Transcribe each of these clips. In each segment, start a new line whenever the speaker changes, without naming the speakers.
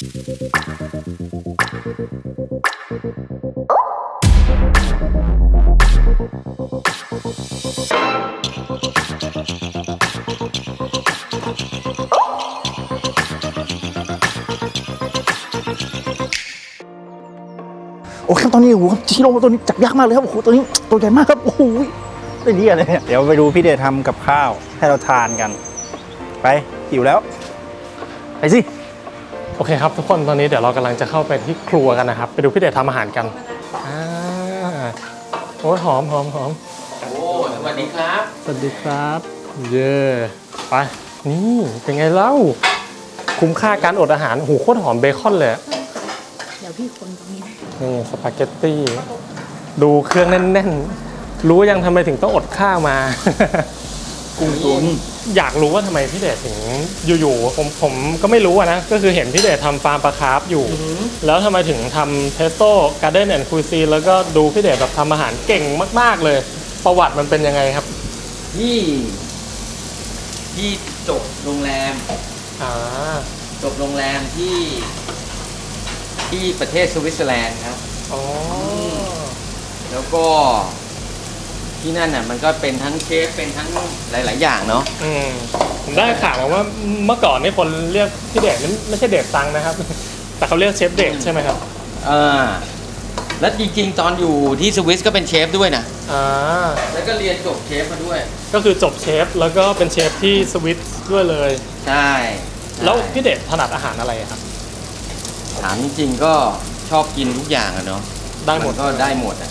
โอ้ครับตอนนี้โอ้โหครับชิโร่ตัวนี้จับยากมากเลยครับโอ้โหตัวนี้ตัวใหญ่มากครับโอ้โหได้ดีอะไรเนี่ย
เดี๋ยวไปดูพี่เดชทำกับข้าวให้เราทานกัน ไปหิวแล้ว
ไปสิ
โอเคครับทุกคนตอนนี้เดี๋ยวเรากำลังจะเข้าไปที่ครัวกันนะครับ ไปดูพี่เดชทำอาหารกันอ่าโอ้ยหอมหอมหอม
โอ้สวัสดีครับ
สวัสดีครับ เย่ไปนี่เป็นไงเล่า คุ้มค่าการอดอาหารโอ้โหูโคตรหอมเบคอนเลยอะ
เดี๋ยวพี่คนตรงนี้
นี่สปาเกตตี้ ดูเครื่องแน่นๆ รู้ยังทำไมถึงต้องอดข้าวมา
กุ้งตุ๋น
อยากรู้ว่าทำไมพี่เดชถึงอยู่ๆผมผมก็ไม่รู้อะนะ ก็คือเห็นพี่เดชทำฟาร์มปลาคาร์ฟอยู่ แล้วทำไมถึงทำเทสโต้การ์เด้นแอนด์คุยซีแล้วก็ดูพี่เดชแบบทำอาหารเก่งมาก ๆเลย ประวัติมันเป็นยังไงครับ
พี่พี่จบโรงแรม
อ่า
จบโรงแรมที่ ที่ประเทศสวิตเซอร์แลนด์ครับ
อ๋อ
แล้วก็ ที่นั่นน่ะมันก็เป็นทั้งเชฟเป็นทั้งหลาย ๆ อย่างเนาะ
อืมผมได้ข่าวมาว่าเมื่อก่อนนี่คนเรียกพี่เดชนั้นไม่ใช่เดชตังนะครับ แต่เขาเรียกเชฟเดชใช่ไหมครับ
เออแล้วจริง ๆ ตอนอยู่ที่สวิสก็เป็นเชฟด้วยนะ
อ่า
แล้วก็เรียนจบเชฟมาด้วย
ก็คือจบเชฟแล้วก็เป็นเชฟที่สวิตด้วยเลย
ใช่
แล้ว
ใช่
พี่เดชถนัดอาหารอะไรครับ
ถามจริงๆก็ชอบกินทุกอย่างอะเนาะ
ได้หมด
นก็ได้หมดอะ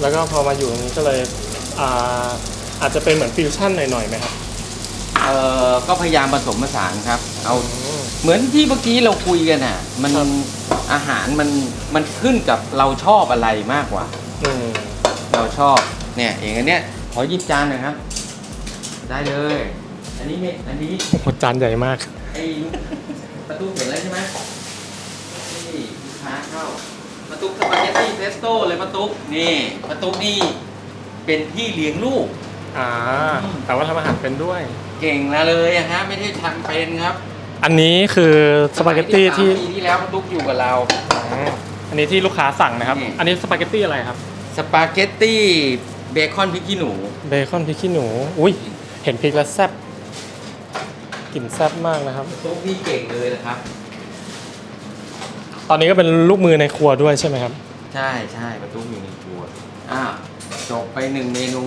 แล้วก็พอมาอยู่ตรงนี้ก็เลยอ่าอาจจะเป็นเหมือนฟิวชั่นหน่อยๆไหมครับ
เออก็พยายามผสมผสานครับ เอา
อืม
เหมือนที่เมื่อกี้เราคุยกันอะ มัน
ครับ
อาหารมันมันขึ้นกับเราชอบอะไรมากกว่า
อืม
เราชอบเนี่ยอย่างอันเนี้ยขอหยิบจานหน่อยครับ ได้เลย อันนี้ไม่อันนี้
โอ้โหจานใหญ่มาก
ไอ้ประตูเห็นแล้วใช่ไหมนี่ลูกค้าเข้า ประตูสปาเกตตี้เพสโต้เลยประตูนี่ประตูนี่เป็นพี่เลี้ยงลูก
อ่า แต่ว่าทำอาหารเป็นด้วย
เก่งละเลยอะฮะไม่ได้ทำเป็นครับ
อันนี้คือสปาเกตตี้ที่
สมัยสามปีที่แล้วประตูอยู่กับเรา
อ่าอันนี้ที่ลูกค้าสั่งนะครับ
นี่
อันนี้สปาเกตตี้อะไรครับ
สปาเกตตี้เบคอนพริกขี้หนู
เบคอนพริกขี้หนู อุ้ย เห็นพริกแล้วแซ่บกลิ่นแซ่บมากนะครับ
ตุ๊กนี่เก่งเลยนะครับ
ตอนนี้ก็เป็นลูกมือในครัวด้วยใช่ไหมครับ
ใช่ใช่ประตูอยู่ในครัวอ้าวจบไปหนึ่งเมนู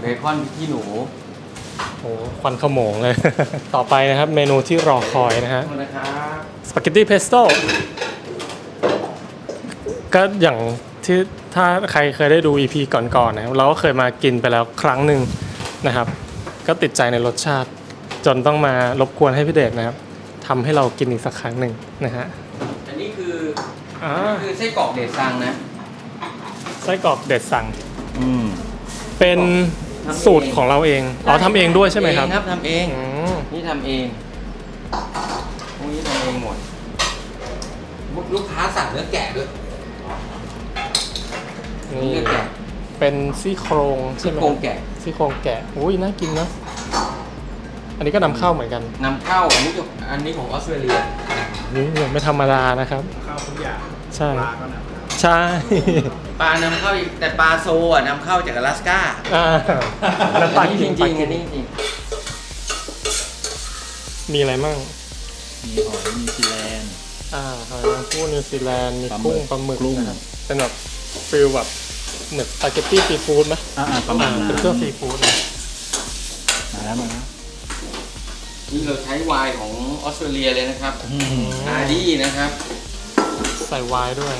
เบคอนพริกขี้หนู
โอ้โหควันขโมงเลย ต่อไปนะครับเมนูที่รอคอยนะฮะ
ขอบคุณนะครับ
สปาเกตตี้เพสโต้ก็อย่างที่ถ้าใครเคยได้ดู EP ก่อนๆนะครับเราก็เคยมากินไปแล้วครั้งหนึ่งนะครับ ก็ติดใจในรสชาติ จนต้องมารบกวนให้พี่เดชนะครับทำให้เรากินอีกสักครั้งหนึ่งนะฮะ
อันนี้คือ
อ่า
อันนี้คือไส้กรอกเดซซังนะ
ไส้กรอกเด็ดสั่ง
อืม
เป็น
ทำเอง
สูตรของเราเองอ๋อทำเองด้วยใช่ไหมครับ
ทำเองครับทำเอง
อืม
นี่ทำเองพวกนี้ทำเองหมด ลูกค้าสั่งเนื้อแกะด้วย
นี่
เนื้อแกะ
เป็นซี่โครงใช่
ซี่
ไหม
โครงแกะ
ซี่โครงแกะอุ้ยน่ากินนะ อันนี้ก็นำเข้าเหมือนกัน
นำเข้าอันนี้ก็อันนี้ของออสเตรเลีย
นี่ไม่ธรรมดานะครับ
ข้าวทุกอย่าง
ใช่
ปลาก็หนัก
ใช่
ปลานำเข้าอีกแต่ปลาโซอะนำเข้าจากอลาสก้า
อ่าแล้วปลา
อันนี้
กิ
จ
น
ริ
ปลาง
ๆ
กิ
อั
น
นนี้จริง
มีอะไรมั่ง
มีหอยมีซีแลนด์
อ่าหอยนางรมนิวซีแลนด์มี
ปลาหมึ
กุ้
ก
งปลาหมึก
กุ้ง
นะครับเป็นแบบฟิลแบบเหมือนสปาเกตตี้ซีฟู้ดไหม
อ่าประมาณ
อ่
นั้น
เป็นเครื่องซีฟู้ดนะ
มาแล้วมาแล้ว
นี่เราใช้ไวน์ของออสเตรเลียเลยนะครับ
อืม
อาดี้นะครับ
ใส่ไวน์ด้วย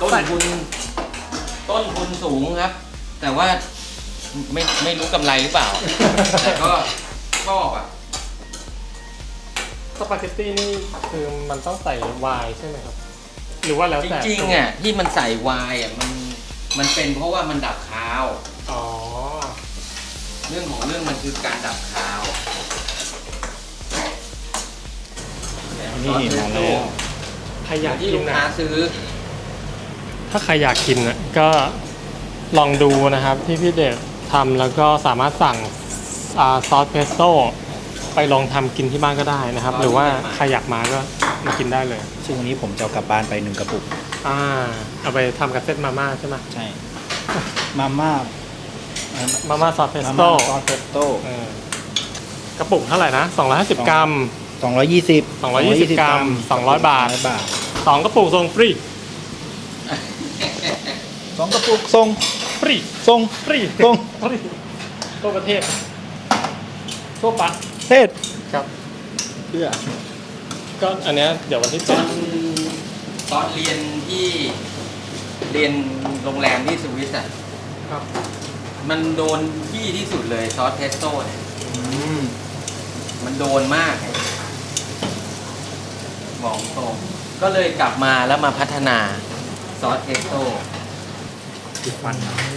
ต้นทุนต้นทุนสูงครับ แต่ว่าไม่ไม่รู้กำไรหรือเปล่า แต่ก็ชอบอะ
สปาเกตตี้นี่คือมันต้องใส่ไวน์ใช่ไหมครับ หรือว่าแล้ว
จ
แต่
ริงๆอะที่มันใส่ไวน์อะมันมันเป็นเพราะว่ามันดับคาว
อ๋อ
เรื่องของเรื่องมันคือการดับคาว
นี่มาแล้ว
ใครอยาก
ที่
กิ
ลู
น
ก
นะ
ค้าซื้อ
ถ้าใครอยากกินนะก็ลองดูนะครับที่พี่เดชทำแล้วก็สามารถสั่งอาซอสเพสโต้ไปลองทำกินที่บ้านก็ได้นะครับ หรือว่าใครอยากมาก็มากินได้เลย
ซึ่งวันนี้ผมจะเอากลับบ้านไปหนึ่งกระปุก
อ่า เอาไปทำกับเส้นมาม่าใช่ไหม
ใช่ มาม่า
มาม่าซอสเพส
มา
โต้
ม่าซอสเพสโต้
เออกระปุกเท่าไหร่นะ 250 กรัม
สองร้อยยี่สิบ
220 กรัม 200 บาท
บาท
2กระปุกส่งฟรี
สองกระปุกส่ง
ฟรี
ส่ง
ฟรี
ส่ง
ฟรีทั่วประเทศทั่วปะ
เทศ
ครับ
เพื่อ
ก็อันเนี้ยเดี๋ยววันที่
ต
เจ็
อ
ด
นตอนเรียนที่เรียนโรงแรมที่สวิตอะ
ครับ
มันโดนที่ที่สุดเลยซอสเทสโต้เนี่ยมันโดนมากไงบอกตรงก็เลยกลับมาแล้วมาพัฒนาซอสเทสโต้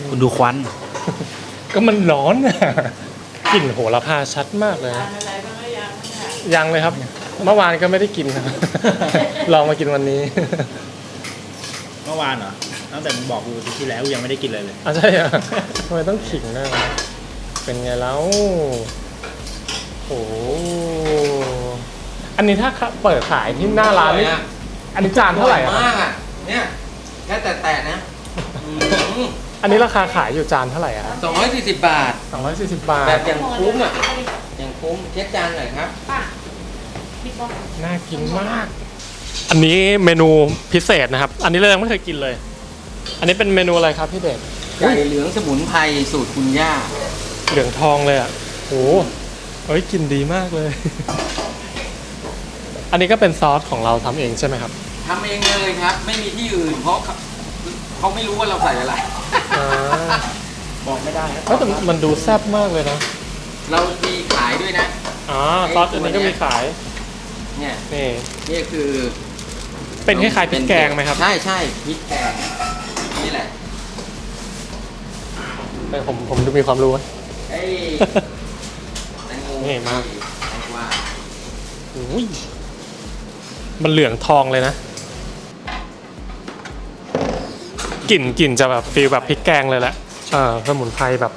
คุณดูควัน
ก็มันร้อนอะกลิ่นโหระพาชัดมากเลยนะยังเลยครับ เมื่อวานก็ไม่ได้กินครับลองมากินวันนี้
เมื่อวานเหรอ ตั้งแต่มึงบอกกูอาทิตย์ที่แล้วกูยังไม่ได้กินเลยเลย
อะใช่อะทำไมต้องขิงด้วยวะเป็นไงแล้ว โอ้โหอันนี้ถ้าเปิดขายที่หน้าร้านนี่
ออยอะ
อันนี้จานเท่าไหร่
อ
อะ
ยมากอะ เนี่ยแค่แต่แต่นะ
อันนี้ราคาขายอยู่จานเท่าไหร่อะ
สองร้อยสี่สิบบาท
สองร้อยสี่สิบบาท
แบบอย่างคุ้มอะ อย่างคุ้มเช็คจานหน่อยครับ
ป้าพี่ป้อง
น่ากินมาก อันนี้เมนูพิเศษนะครับ อันนี้เรายังไม่เคยกินเลย อันนี้เป็นเมนูอะไรครับพี่เดช
ไก่เหลืองสมุนไพรสูตรคุณย่า
เหลืองทองเลยอะโอ้เอ้ยกลินดีมากเลย อันนี้ก็เป็นซอสของเราทำเองใช่ไหมครับ
ทำเองเลยครับ ไม่มีที่อื่นเพราะเขาเขาไม่รู้ว่าเราใส่อะไร
อ่า
บอกไม่ได้ครับ
เอ้ยแต่มันดูแซ่บมากเลยนะ
เรามีขายด้วยนะ
อ๋อซอสอันนี้ก็มีขาย
เนี่ย
นี่
นี่คือ
เป็นคล้ายๆพริกแกงไหมครับ
ใช่ใช่พริกแกง นี่แหละ
แต่ผมผมดูมีความรู้
ไอ้แตงโม
นี่มา
แตงกวา
อุ้ยมันเหลืองทองเลยนะ กลิ่นกลิ่นจะแบบฟีลแบบพริกแกงเลยแหละเออสมุนไพรแบบ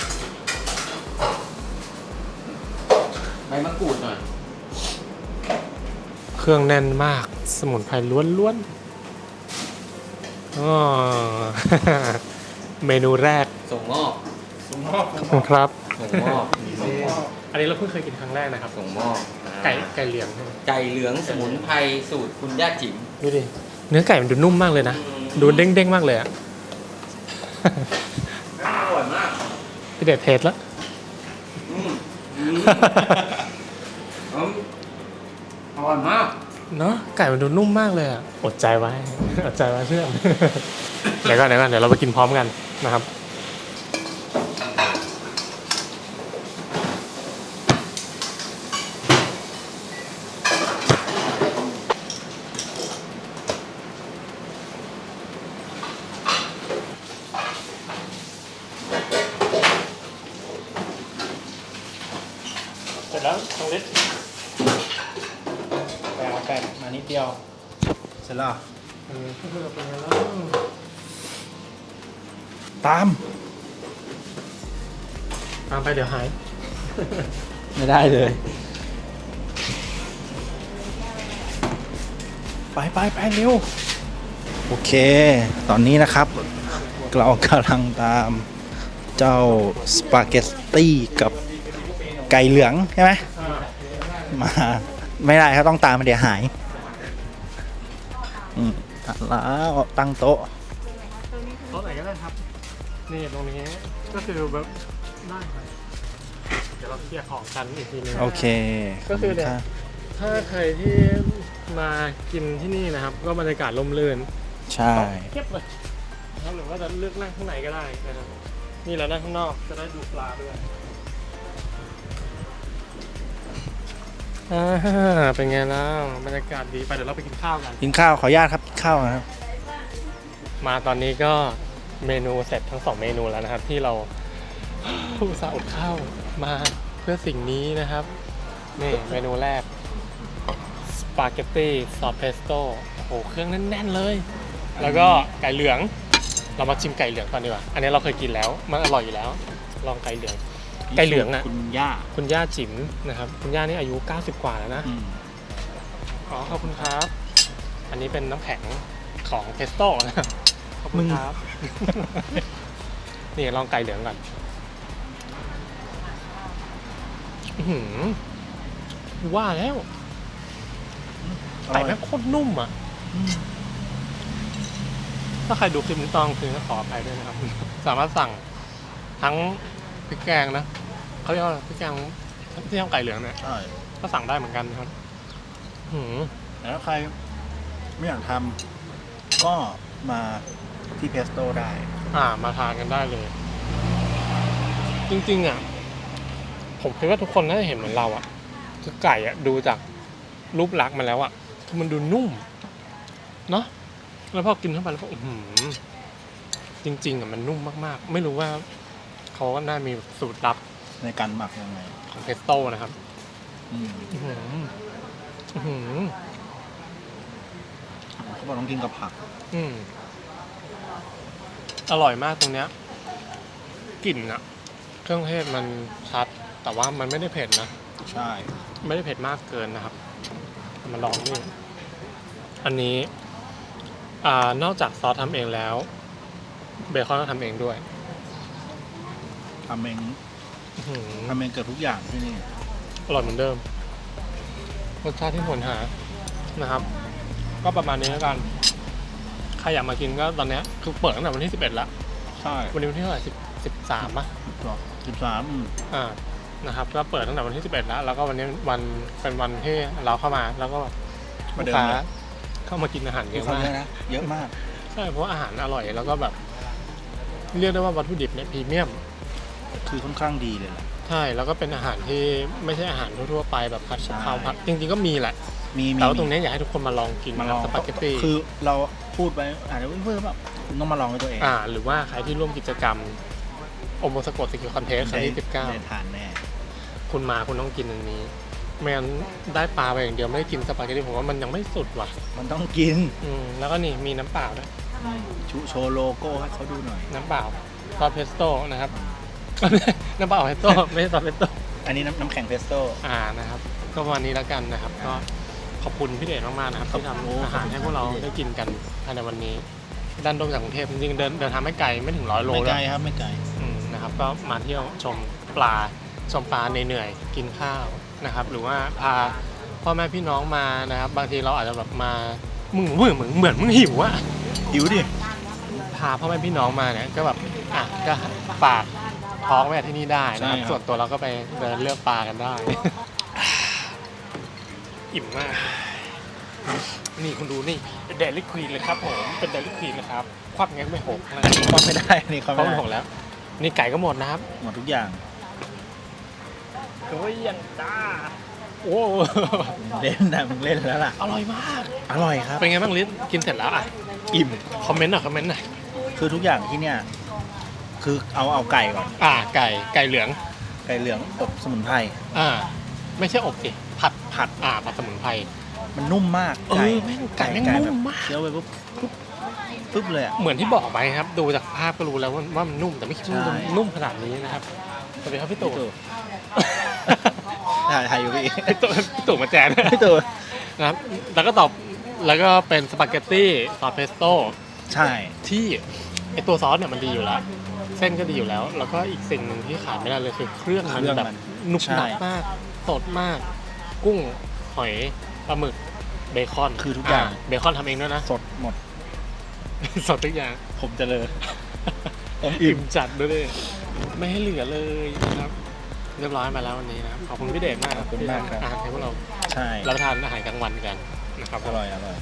ใบมะกรูดหน่อย
เครื่องแน่นมาก สมุนไพรล้วนๆ อ๋อ เมนูแรก
ส่งมอบ
ครับ
ส่งมอบ
อันนี้เราเพิ่งเคยกินครั้งแรกนะครับ
ส่งมอบ
ไก่ไก่เหลืองใช่ไหม
ไก่เหลืองสมุนไพรสูตรคุณย่าจิ๋ม
ดูดิ เนื้อไก่มันดูนุ่มมากเลยนะ ดูเด้งๆมากเลยอะ
อร่อยมาก
พี่เดชเทสแล้ว
อืมอืมอืมอร่อยมาก
เนาะไก่มันดูนุ่มมากเลยอะอดใจไว้ อดใจไว้เพื่อน เดี๋ยวก่อนเดี๋ยวก่อนเดี๋ยวเราไปกินพร้อมกันนะครับ เสร็จแล้วตรงนี้
แปะแปะมานิดเดียว เสร็จแล้ว
เออก็คือเป็นไงแล้ว
ตาม
ตามไปเดี๋ยวหาย
ไม่ได้เลย ไปไปไปเร็ว โอเค ตอนนี้นะครับ เรากำลังตามเจ้าสปาเกตตี้กับไก่เหลืองใช่ไหมมา ไม่ได้ครับต้องตามมาเดี๋ยวหายอืมแล้วตั้งโต๊ะ
โต๊ะไหนก็ได้ครับ นี่ตรงนี้ก็คือแบบได้ครับเดี๋ยวเราเคลียร์ของกันอีกทีนึง
โอเค
ก็คือ
ขบ
เนี่ย
ณรับ
ถ้าใครที่มากินที่นี่นะครับ ก็บรรยากาศร่มรื่น
ใช่
เก็บเลยนะครับหรือว่าจะเลือกนั่งข้างในก็ได้นะครับนี่เรานั่งข้างนอกจะได้ดูปลาด้วย อ่าเป็นไงแล้วบรรยากาศดีไปเดี๋ยวเราไปกินข้าวกัน
กินข้าวขออนุญาตครับกินข้าวนะครับ
มาตอนนี้ก็เมนูเสร็จทั้งสองเมนูแล้วนะครับ ที่เรา อุตส่าห์อดข้าวมาเพื่อสิ่งนี้นะครับ นี่เมนูแรกสปาเกตตี้ซอสเพสโต้โอ้โหเครื่องแน่นๆเลย แล้วก็ไก่เหลือง เรามาชิมไก่เหลืองก่อนดีกว่า อันนี้เราเคยกินแล้ว มันอร่อยอยู่แล้ว ลองไก่เหลือง ไก่เหลืองอะ
คุณย่า
คุณย่าจิ๋มนะครับ คุณย่านี่อายุ 90 กว่าแล้วนะ
อืม
อ๋อ ขอบคุณครับ อันนี้เป็นน้ำแข็งของเพสโต้นะครับ ขอบคุณครับ นี่ลองไก่เหลืองก่อนอื้อหือว่าแล้ว
อร่
ไก่
อย
แม่งโคตรนุ่มอะถ้าใครดูคลิปนี้ต้องคือขออภัยด้วยนะครับ สามารถสั่งทั้ง พริกแกงนะเขาเรียกว่าพริกแกงที่ทำไก่เหลืองเนี่ย
ใช่
ก็สั่งได้เหมือนกันนะครับอื้อหือ
แต่ถ้าใครไม่อยากทำก็มาที่เพสโต้ได้
อ่า มาทานกันได้เลย จริงๆอะ ผมคิดว่าทุกคนน่าจะเห็นเหมือนเราอะ คือไก่อะดูจากรูปลักษณ์มันแล้วอะคือมันดูนุ่ม เนาะแล้วพอกินเข้าไปแล้วก็อื้อหือจริง ๆอะมันนุ่มมากๆ ไม่รู้ว่า เขาก็น่ามีสูตรลับ
ในการหมักยังไง
ของเพสโต้นะครับ
อืม
อื้อหืออื้อหือ
เขาบอกต้องกินกับผัก
อืมอร่อยมากตรงเนี้ยกลิ่นอะเครื่องเทศมันชัด แต่ว่ามันไม่ได้เผ็ดนะ
ใช่
ไม่ได้เผ็ดมากเกินนะครับ มาลองนี่ อันนี้ อ่า นอกจากซอสทำเองแล้ว เบคอนก็ทำเองด้วย
ทำเอง
อื้อหือ
ทำเองเกือบทุกอย่างที่นี่
อร่อยเหมือนเดิม รสชาติที่ควรหานะครับ ก็ประมาณนี้แล้วกันใครอยากมากินก็ตอนเนี้ยคือเปิดตั้งแต่วันที่ 11แล้ว
ใช่
วันนี้วันที่เท่าไหร่สิบสิบสามป่ะ
สิบสาม
อ่า นะครับ ก็เปิดตั้งแต่วันที่ 11 แล้ว แล้วก็วันนี้วันเป็นวันที่เราเข้ามา แล้วก็
มา
ลูก
เดิม
ค้า
เลย
เข้ามากินอาหารเย
เยอะ
อะ
มาก
มาก
นะเยอะมาก
ใช่ เพราะว่าอาหารอร่อย แล้วก็แบบ เรียกได้ว่าวัตถุดิบเนี่ยพรีเมียม
คือค่อนข้างดีเลยแหละ
ใช่แล้วก็เป็นอาหารที่ไม่ใช่อาหารทั่วๆไปแบบผัด
ใช่
ข้าวผัดจริงๆก็มีแหละ
มีมี
แต่ว่าตรงเนี้ยอยากให้ทุกคนมาลองกิน
มา
นะ
ลอง
สปาเกตตี้
คือเราพูดไปอาจจะเพื่อนๆแบบคุณต้องมาลองด้วยตัวเอง
อ่า หรือว่าใครที่ร่วมกิจกรรมโอโมสโกสกิลคอนเทสครั้งที่
ได้ทานแน่
19คุณมาคุณต้องกินอันนี้ไม่งั้นได้ปลาไปอย่างเดียวไม่ได้กินสปาเกตตี้ผมว่ามันยังไม่สุดว่ะ
มันต้องกิน
อืมแล้วก็นี่มีน้ำเปล่าด้วย
ชูโชว์โลโก้ให้เขาดูหน่อย
น้ำเปล่าซอสเพสโต้นะครับ น้ำเปล่าเพสโต้ไม่ใช่ซอสเพสโต้
อันนี้น้ำน้ำแข็งเพสโต้
อ่านะครับ ก็วันนี้แล้วกันนะครับ ก็ขอบคุณพี่เดชมากๆนะครับที่
ขอบคุณ
ทำอาหารให้พวกเรา
ขอบคุณพี่เดช
ได้กินกันภายในวันนี้ด้านตรงจากกรุงเทพจริงๆเดินเดินทางไม่ไกลไม่ถึงร้อยโล
ไม่
เล
ไกล
ย
ครับไม่ไกล
อืมนะครับ ก็มาเที่ยวชมปลาชมปลาเหนื่อยๆกินข้าวนะครับ หรือว่าพาพ่อแม่พี่น้องมานะครับ บางทีเราอาจจะแบบมามึงเหมือนเหมือนเหมือนมึงหิวอะ
หิวดิ
พาพ่อแม่พี่น้องมาเนี่ยก็แบบอะก็ฝาก ท้องไว้ที่นี่ได้นะครับ
ใช่ครับ
ส่วนตัวเราก็ไปเดินเลือกปลากันได้ อิ่มมาก นี่คุณดูนี่เป็นเดลิควีนเลยครับผม เป็นเดลิควีนเลยครับ ควักเงี้ยไม่หกนะครับ
ก็ไม่ได้นี่เขา
ควั
ไม่
กไม่
ได้
หกแล้ว นี่ไก่ก็หมดนะครับ
หมดทุกอย่าง
โอ้ยยังจ้าโอ้
เล่นนะมึงเล่นแล้วล่ะ
อร่อยมาก
อร่อยครับ
เป็นไงบ้างลิศกินเสร็จแล้วอะ
อิ่ม
คอมเมนต์หน่อยคอมเมนต์หน่อย
คือทุกอย่างที่เนี่ย คือเอาเอาไก่ก่อน
อ่าไก่ไก่เหลือง
ไก่เหลืองอบสมุนไพร
อ่าไม่ใช่อบสิผัด
ผัด
อ่าผัดสมุนไพร
มันนุ่มมาก
เออแม่งไก่แม่ง
แบบ
นุ่มมาก
เคี้ยวไปปุ๊บปุ๊บปุ๊บเลยอะ
เหมือนที่บอกไปครับ ดูจากภาพก็รู้แล้วว่าว่ามันนุ่มแต่ไม่คิดว่ามัน
ใช่
นุ่มขนาดนี้นะครับสวัสดีครับพี่ตู่
ถ่ายถ่ายอยู่พี่
พี่ตู่พี่ตู่มาแจก
พี่ตู่
นะครับ แล้วก็ตอบแล้วก็เป็นสปาเกตตี้ซอสเพสโต้
ใช่
ที่ไอตัวซอสเนี่ยมันดีอยู่แล้ว เส้นก็ดีอยู่แล้ว แล้วก็อีกสิ่งหนึ่งที่ขาดไม่ได้เลยคือเครื่องมัน
เครื่อง
แบบ
มัน
นุบ
ใช่
หนับมาก สดมาก กุ้งหอยปลาหมึกเบคอน
คือทุกอย่าง
เบคอนทำเองด้วยนะ
สดหมด
สดทุกอย่าง
ผมจะเลยผมอิ่
อิ่
ม
มจัดด้วยดิไม่ให้เหลือเลยนะครับ เรียบร้อยมาแล้ววันนี้นะครับขอบคุณพี่เดชมาก
ขอบคุณมากครับ
ที่ทำอาหารให้พวกเรา
ใช่
รับประทานอาหารกลางวันกันนะครับ
อร่อยอร่อย